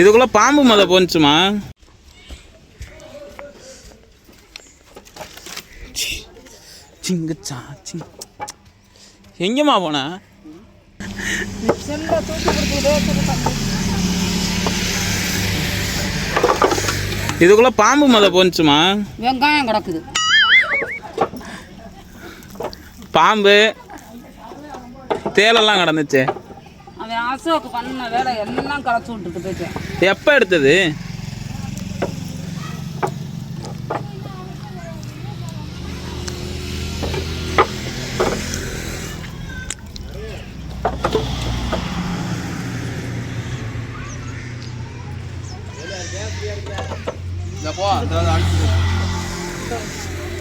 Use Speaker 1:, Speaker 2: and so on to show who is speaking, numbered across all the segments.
Speaker 1: இதுக்குள்ள பாம்பு மொத போனுச்சுமா சிங்கச்சா சிங். எங்கேம்மா போன? இதுக்குள்ள பாம்பு மொத போனுச்சுமா
Speaker 2: வெங்காயம் கிடக்குது.
Speaker 1: பாம்பு தேலெல்லாம் கிடந்துச்சு.
Speaker 2: அசோக்கு பண்ண வேலை எல்லாம் களைச்சு விட்டுட்டு போயிட்டேன்.
Speaker 1: எப்போ எடுத்தது?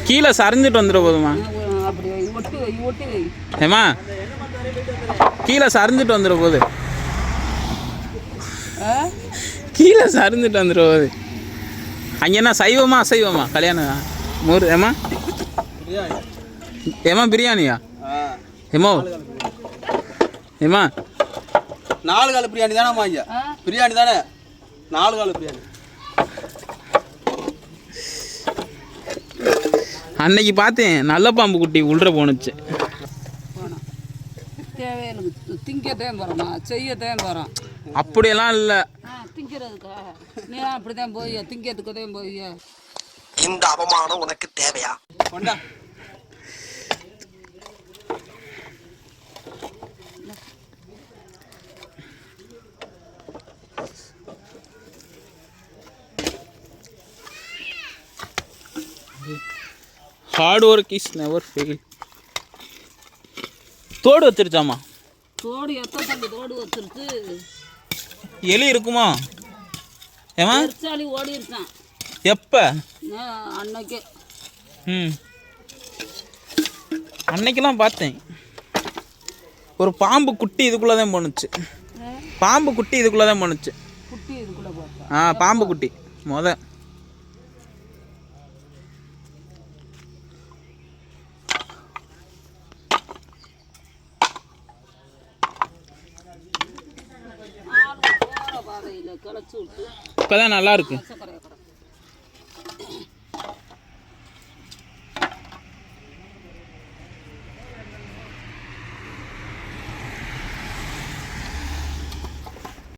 Speaker 1: கீழே சரிஞ்சிட்டு வந்துட போதுமா? ஏமா கீழே சரிஞ்சிட்டு வந்துட போகுது
Speaker 2: ஆ?
Speaker 1: கீழே சரிஞ்சிட்டு வந்துட போகுது அங்கே என்ன சைவமா அசைவமா? கல்யாணம் மூர் ஏமா ஏமா பிரியாணியா? ஏமோ ஏமா
Speaker 3: நாலு கால பிரியாணி தானே ஐயா
Speaker 2: ஆ?
Speaker 3: பிரியாணி தானே? நாலு கால பிரியாணி.
Speaker 1: அன்னைக்கு பார்த்தேன் நல்ல பாம்பு குட்டி உள்ள போணுச்சு.
Speaker 2: போனோம் தேவையில்லை திங்கத்தான் போகிறோமா செய்யத்தான் போகிறோம்
Speaker 1: அப்படியெல்லாம் இல்லை.
Speaker 2: திங்கிறதுக்கா? நீ அப்படிதான் போய் திங்கிறதுக்கு தான் போய்
Speaker 4: இந்த அவமானம் உனக்கு தேவையா?
Speaker 3: கொண்டா.
Speaker 1: Hard work is never fail தோடு வச்சிருச்சாமா
Speaker 2: தோடு எத்தனை தோடு வச்சிருக்கு.
Speaker 1: எலி இருக்குமா? ஏமா?
Speaker 2: ஓடி இருக்கான்.
Speaker 1: எப்போ?
Speaker 2: அன்னைக்கே.
Speaker 1: ம். அன்னைக்கெல்லாம் பார்த்தேன். ஒரு பாம்பு குட்டி இதுக்குள்ளே தான் போணுச்சு. பாம்பு குட்டி இதுக்குள்ளே தான் போணுச்சு.
Speaker 2: குட்டி இதுக்குள்ளே பார்த்தேன்
Speaker 1: ஆ பாம்பு குட்டி. முத. இப்போ தான் நல்லா இருக்கு.
Speaker 2: சக்கரை கடை